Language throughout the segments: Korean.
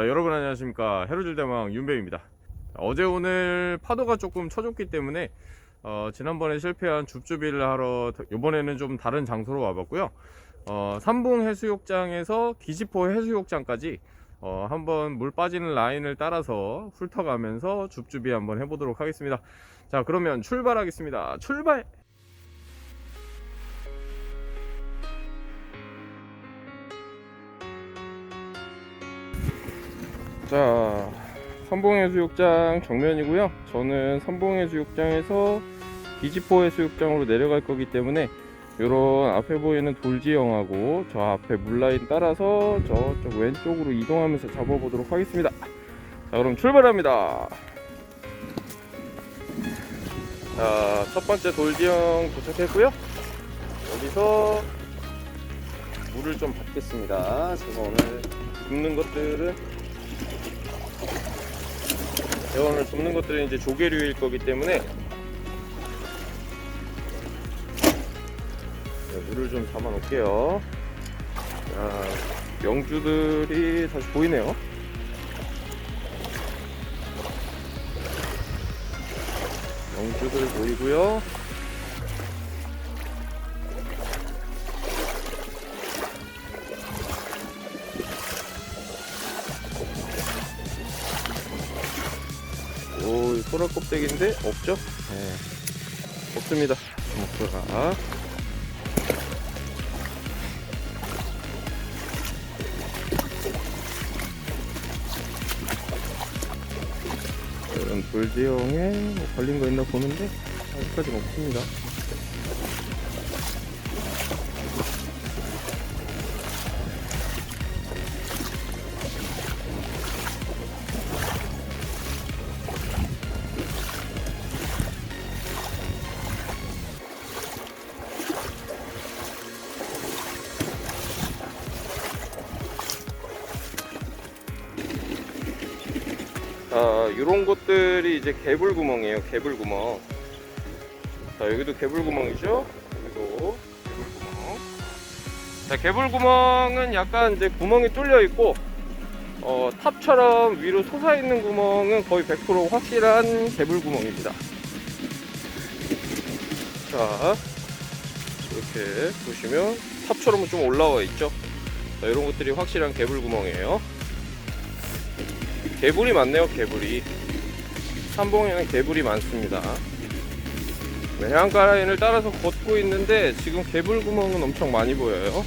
자, 여러분 안녕하십니까. 해로질대망 윤배입니다. 어제 오늘 파도가 조금 쳐줬기 때문에 어, 지난번에 실패한 줍줍이를 하러 이번에는 좀 다른 장소로 와봤고요. 어, 삼봉 해수욕장에서 기지포 해수욕장까지 어, 한번 물 빠지는 라인을 따라서 훑어가면서 줍줍이 한번 해보도록 하겠습니다. 자 그러면 출발하겠습니다. 출발 자, 삼봉해수욕장 정면이고요. 저는 삼봉해수욕장에서 기지포 해수욕장으로 내려갈 거기 때문에 이런 앞에 보이는 돌지형하고 저 앞에 물라인 따라서 저쪽 왼쪽으로 이동하면서 잡아보도록 하겠습니다. 자, 그럼 출발합니다. 자, 첫 번째 돌지형 도착했고요. 여기서 물을 좀 받겠습니다. 제가 오늘 굽는 것들은 오늘 굽는 것들은 이제 조개류일 거기 때문에 네, 물을 좀 담아 놓을게요. 자, 명주들이 다시 보이네요. 명주들 보이고요. 소라 껍데기인데 없죠? 네. 없습니다. 목소라. 이런 돌지형에 뭐 걸린 거 있나 보는데 아직까지 없습니다. 이런 곳들이 이제 개불 구멍이에요. 개불 구멍. 자, 여기도 개불 구멍이죠? 여기도 개불 구멍. 자, 개불 구멍은 약간 이제 구멍이 뚫려 있고, 어, 탑처럼 위로 솟아 있는 구멍은 거의 100% 확실한 개불 구멍입니다. 자, 이렇게 보시면 탑처럼 좀 올라와 있죠? 자, 이런 것들이 확실한 개불 구멍이에요. 개불이 많네요 개불이 삼봉에는 개불이 많습니다. 네, 해안가 라인을 따라서 걷고 있는데 지금 개불 구멍은 엄청 많이 보여요.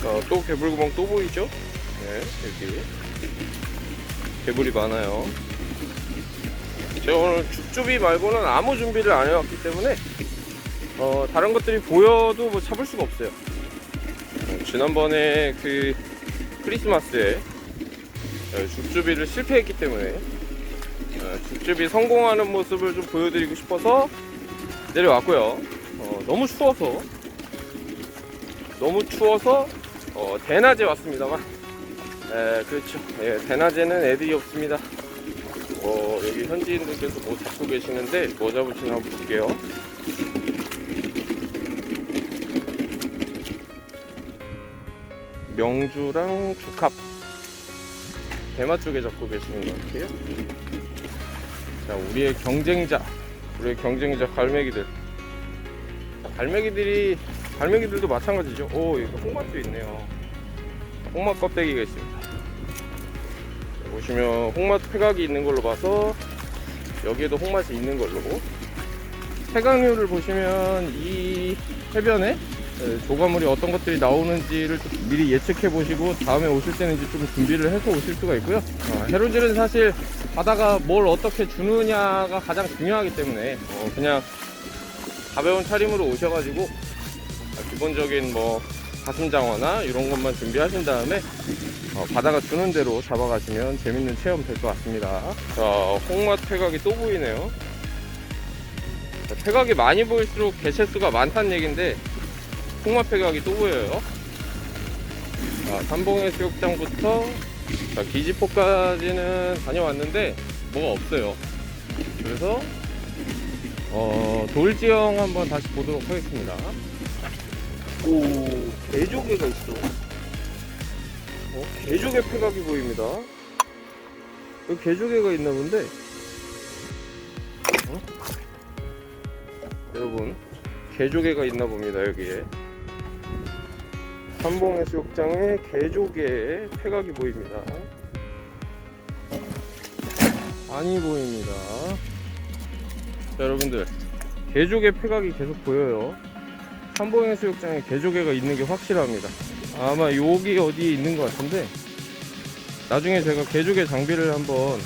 자, 또 개불 구멍 또 보이죠? 네 여기. 개불이 많아요. 제가 오늘 줍줍이 말고는 아무 준비를 안 해왔기 때문에 어, 다른 것들이 보여도 뭐 잡을 수가 없어요. 어, 지난번에 그 크리스마스에 어, 줍줍이를 실패했기 때문에 어, 줍줍이 성공하는 모습을 좀 보여드리고 싶어서 내려왔고요. 어, 너무 추워서 너무 추워서 어, 대낮에 왔습니다만 에, 그렇죠. 예, 대낮에는 애들이 없습니다. 어, 여기 현지인들께서 뭐 잡고 계시는데 뭐 한번 볼게요. 명주랑 죽합 대마 쪽에 잡고 계시는 것 같아요. 자, 우리의 경쟁자, 우리의 경쟁자 갈매기들. 자, 갈매기들이 갈매기들도 마찬가지죠. 오, 여기 홍맛도 있네요. 홍맛 껍데기가 있습니다. 자, 보시면 홍맛 폐각이 있는 걸로 봐서 여기에도 홍맛이 있는 걸로. 폐각류를 보시면 이 해변에 네, 조과물이 어떤 것들이 나오는지를 좀 미리 예측해 보시고 다음에 오실 때는 이제 좀 준비를 해서 오실 수가 있고요. 어, 해로질은 사실 바다가 뭘 어떻게 주느냐가 가장 중요하기 때문에 어, 그냥 가벼운 차림으로 오셔가지고 어, 기본적인 뭐 가슴장어나 이런 것만 준비하신 다음에 어, 바다가 주는 대로 잡아가시면 재밌는 체험 될 것 같습니다. 자, 홍맛 폐각이 또 보이네요. 자, 폐각이 많이 보일수록 개체수가 많다는 얘기인데 홍맛 폐각이 또 보여요. 자, 삼봉해수욕장부터 자, 기지포까지는 다녀왔는데 뭐가 없어요. 그래서 어, 돌지형 한번 다시 보도록 하겠습니다. 오, 개조개가 있어. 어, 개조개 폐각이 보입니다. 여기 개조개가 있나 본데. 어? 여러분, 개조개가 있나 봅니다, 여기에. 삼봉해수욕장에 개조개 폐각이 보입니다. 많이 보입니다. 자, 여러분들, 개조개 폐각이 계속 보여요. 삼봉해수욕장에 개조개가 있는 게 확실합니다. 아마 여기 어디에 있는 것 같은데 나중에 제가 개조개 장비를 한번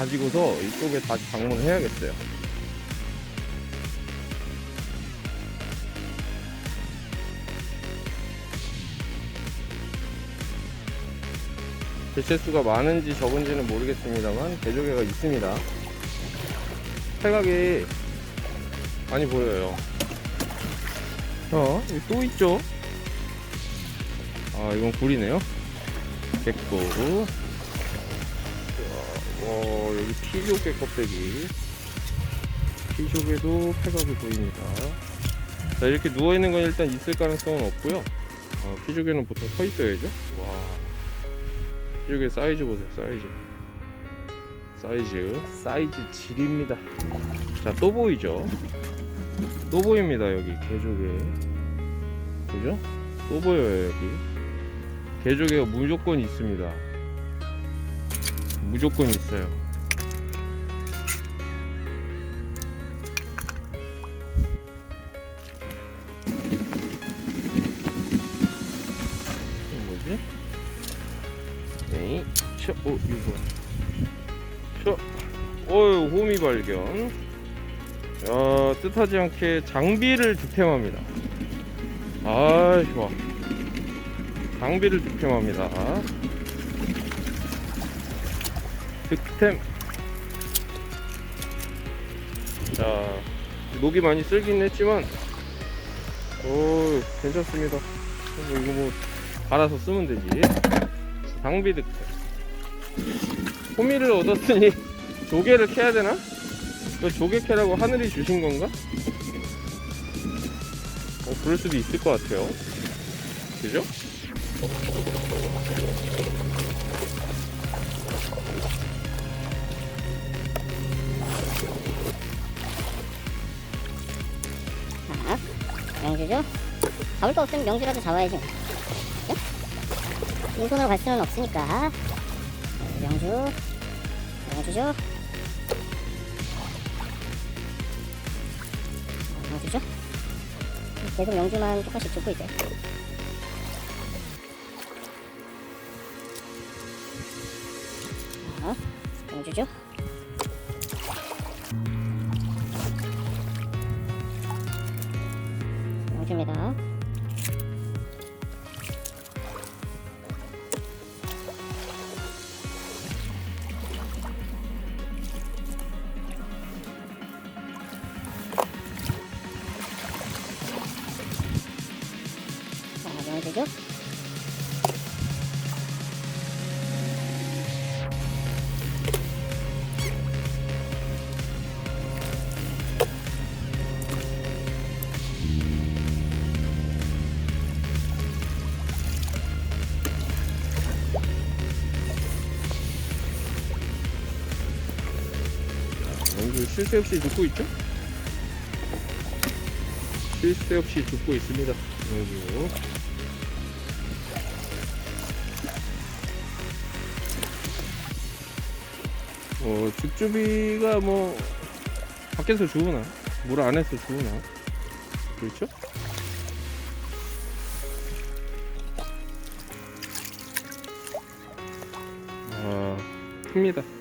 가지고서 이쪽에 다시 방문을 해야겠어요. 개체수가 많은지 적은지는 모르겠습니다만 개조개가 있습니다. 팔각이 많이 보여요. 어, 또 있죠? 아, 이건 굴이네요. 개꼬. 어, 여기 피조개 껍데기. 피조개도 폐각이 보입니다. 자, 이렇게 누워있는 건 일단 있을 가능성은 없고요. 어, 피조개는 보통 서 있어야죠. 와. 피조개 사이즈 보세요, 사이즈. 사이즈. 사이즈 질입니다. 자, 또 보이죠? 또 보입니다, 여기 개조개. 그죠? 또 보여요, 여기. 개조개가 무조건 있습니다. 무조건 있어요. 어, 이거? 쳐, 어유, 호미 발견. 야, 뜻하지 않게 장비를 득템합니다. 아, 좋아. 장비를 득템합니다. 득템. 자, 녹이 많이 쓸긴 했지만, 오, 괜찮습니다. 뭐 이거 뭐, 갈아서 쓰면 되지. 장비 득템. 호미를 얻었으니, 조개를 캐야 되나? 이거 조개 캐라고 하늘이 주신 건가? 어, 그럴 수도 있을 것 같아요. 그죠? 자, 명주죠? 잡을 거 없으면 명주라도 잡아야지. 그죠? 빈손으로 갈 수는 없으니까. 명주, 명주죠? 명주죠? 계속 명주만 조금씩 줍고 있어요. 자, 명주죠? 명주입니다. 연구 쉴새 없이 듣고 있죠? 쉴새 없이 듣고 있습니다. 연구. 어, 줍줍이가 뭐 밖에서 주우나 물 안에서 주우나 그렇죠? 아, 큽니다.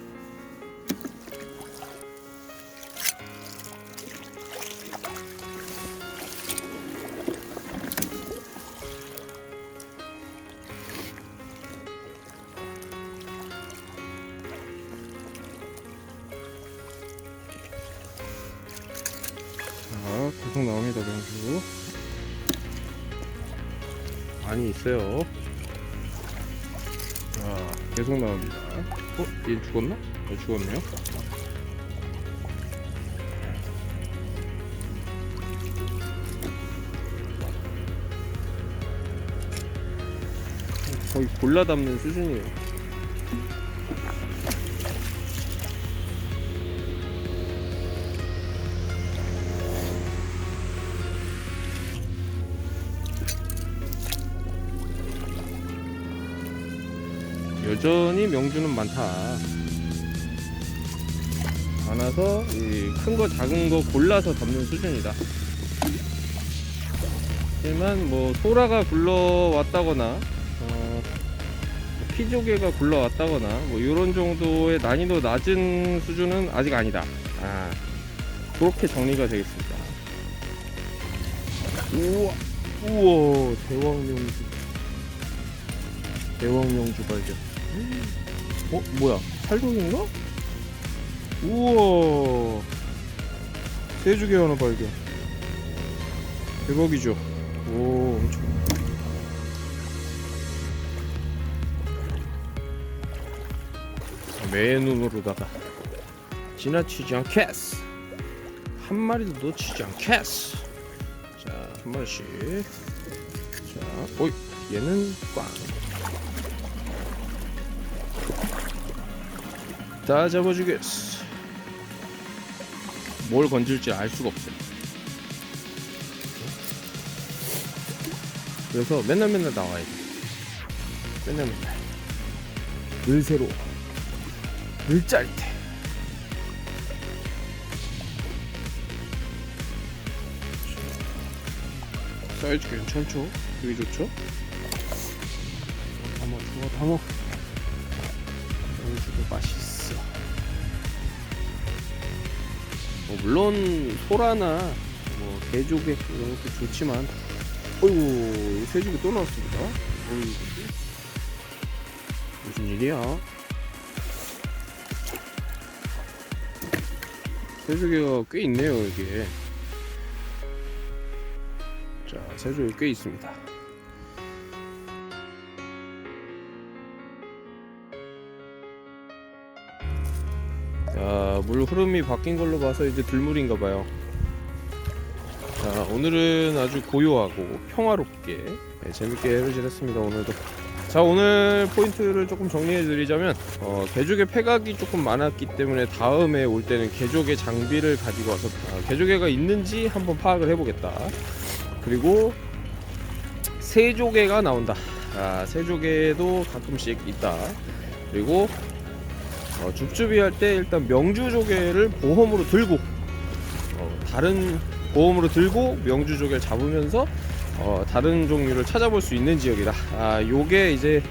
계속 나옵니다 명수 많이 있어요 아, 계속 나옵니다 어? 얘 죽었나? 얘 죽었네요 거의 골라 담는 수준이에요 여전히 명주는 많다. 많아서 큰 거 작은 거 골라서 담는 수준이다. 하지만 뭐 소라가 굴러왔다거나 어, 피조개가 굴러왔다거나 뭐 이런 정도의 난이도 낮은 수준은 아직 아니다. 아 그렇게 정리가 되겠습니다. 우와 우와 대왕 명주 대왕 명주 발견. 어 뭐야 살독인가? 우와 세주개 하나 발견. 대박이죠. 오 엄청. 매의 눈으로다가 지나치지 않겠어. 한 마리도 놓치지 않겠어. 자, 한 마리씩. 자, 오이, 얘는 꽝. 다 잡아주겠어. 뭘 건질지 알 수가 없어요. 그래서 맨날 맨날 나와야 돼. 맨날 맨날. 늘 새로. 늘 짜릿해. 사이즈 괜찮죠? 되게 좋죠? 담아, 좋아, 담아. 너무 되게 맛있어. 뭐 물론 소라나 뭐 개조개 이런 것도 좋지만 어이구 새죽이 또 나왔습니다. 어이구 무슨 일이야? 새죽이가 꽤 있네요 이게. 자 새죽이 꽤 있습니다 자, 물 흐름이 바뀐 걸로 봐서 이제 들물인가 봐요. 자, 오늘은 아주 고요하고 평화롭게 네, 재밌게 해루질 했습니다. 오늘도. 자, 오늘 포인트를 조금 정리해 드리자면 어, 개조개 폐각이 조금 많았기 때문에 다음에 올 때는 개조개 장비를 가지고 와서 아, 개조개가 있는지 한번 파악을 해보겠다. 그리고 새조개가 나온다. 아, 새조개도 가끔씩 있다. 그리고 어, 줍줍이 할 때 일단 명주 조개를 보험으로 들고 어, 다른 보험으로 들고 명주 조개를 잡으면서 어, 다른 종류를 찾아볼 수 있는 지역이다. 아, 요게 이제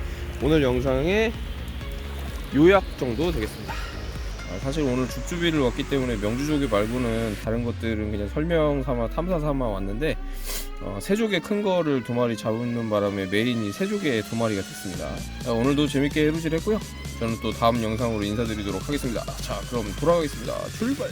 오늘 영상의 요약 정도 되겠습니다. 아, 사실 오늘 줍줍이를 왔기 때문에 명주 조개 말고는 다른 것들은 그냥 설명 삼아 탐사 삼아 왔는데 어, 새조개 큰 거를 두 마리 잡는 바람에 메인이 새조개 두 마리가 됐습니다. 자, 오늘도 재밌게 해루질 했고요. 저는 또 다음 영상으로 인사드리도록 하겠습니다. 자, 그럼 돌아가겠습니다. 출발!